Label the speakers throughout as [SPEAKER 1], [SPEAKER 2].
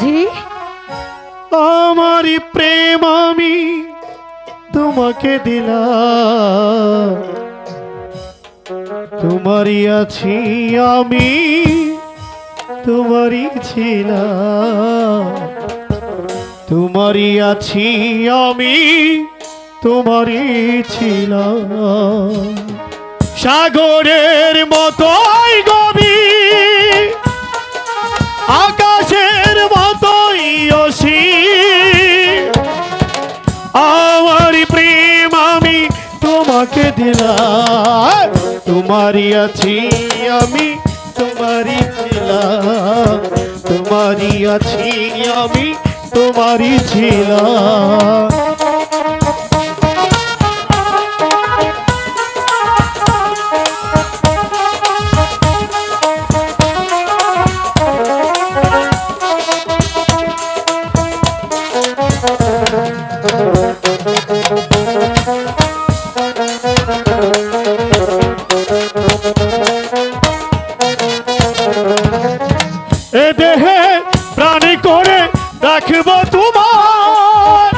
[SPEAKER 1] মাঝি
[SPEAKER 2] আমারই প্রেম আমি তোমাকে দিলাম। তোমারই আছি আমি, তোমারই ছিলাম। তোমারই আছি আমি, তোমারই ছিলাম। সাগরের মতোই গভীর তোমাকে দিলাম। তোমারই আছি আমি তোমারই ছিলাম। তোমারই আছি আমি তোমারই ছিলাম। দেহে প্রাণী করে রাখব তোমার।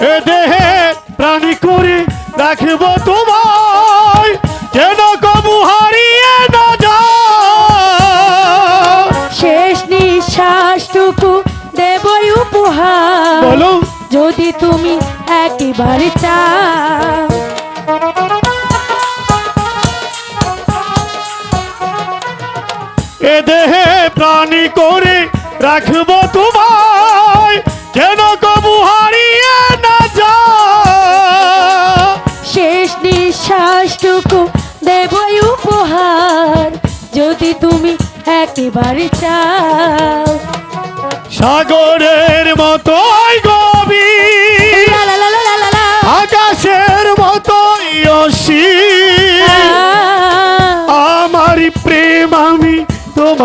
[SPEAKER 2] এ দেহে প্রাণী করে রাখব তোমার। যেন কবু হারিয়ে না যায়।
[SPEAKER 1] শেষ নিঃশ্বাসটুকু দেবই উপহার।
[SPEAKER 2] বলো।
[SPEAKER 1] যদি তুমি একেবারে চাও।
[SPEAKER 2] এ দেহে প্রাণী করে রাখব তোমায়। কেন কবু হারিয়ে না যায়
[SPEAKER 1] শেষ নিঃশ্বাসটুকু দেবই উপহার যদি তুমি একেবারে চাও।
[SPEAKER 2] সাগরের মতোই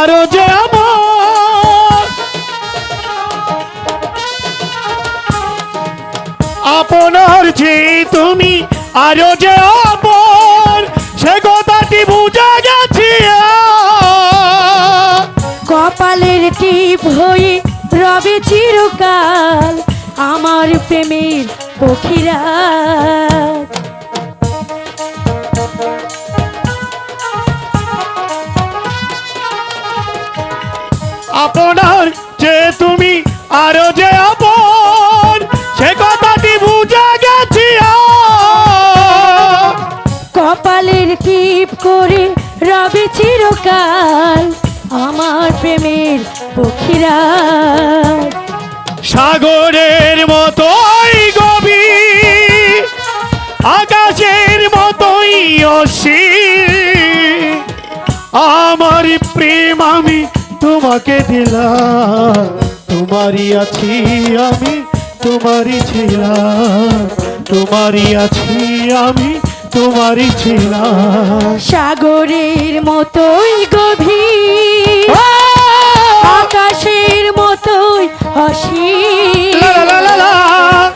[SPEAKER 2] আরও যে আমার। আপনার যে তুমি, আরও যে আপন সে কথাটি বুঝে গেছি
[SPEAKER 1] কপালের টিপ হয়ে রবে চিরকাল আমার প্রেমের পক্ষীরা।
[SPEAKER 2] আপনার যে তুমি আরও যে আপন সে কথাটি বুঝে গেছি
[SPEAKER 1] কপালের টিপ করে রবে চিরকাল আমার প্রেমের পক্ষীরা
[SPEAKER 2] সাগরের মতোই গভীর আকাশের মতোই অসীম। আমার তোমাকে দিলাম। তোমারই আছি আমি তোমারই ছিলাম। তোমারই আছি আমি তোমারই ছিলাম।
[SPEAKER 1] সাগরের মতোই গভীর আকাশের মতোই
[SPEAKER 2] লা।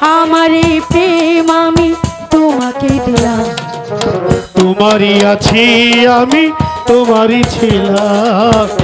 [SPEAKER 1] আমার প্রেম আমি তোমাকে দিলাম।
[SPEAKER 2] তোমারই আছি আমি তোমারই ছিলাম।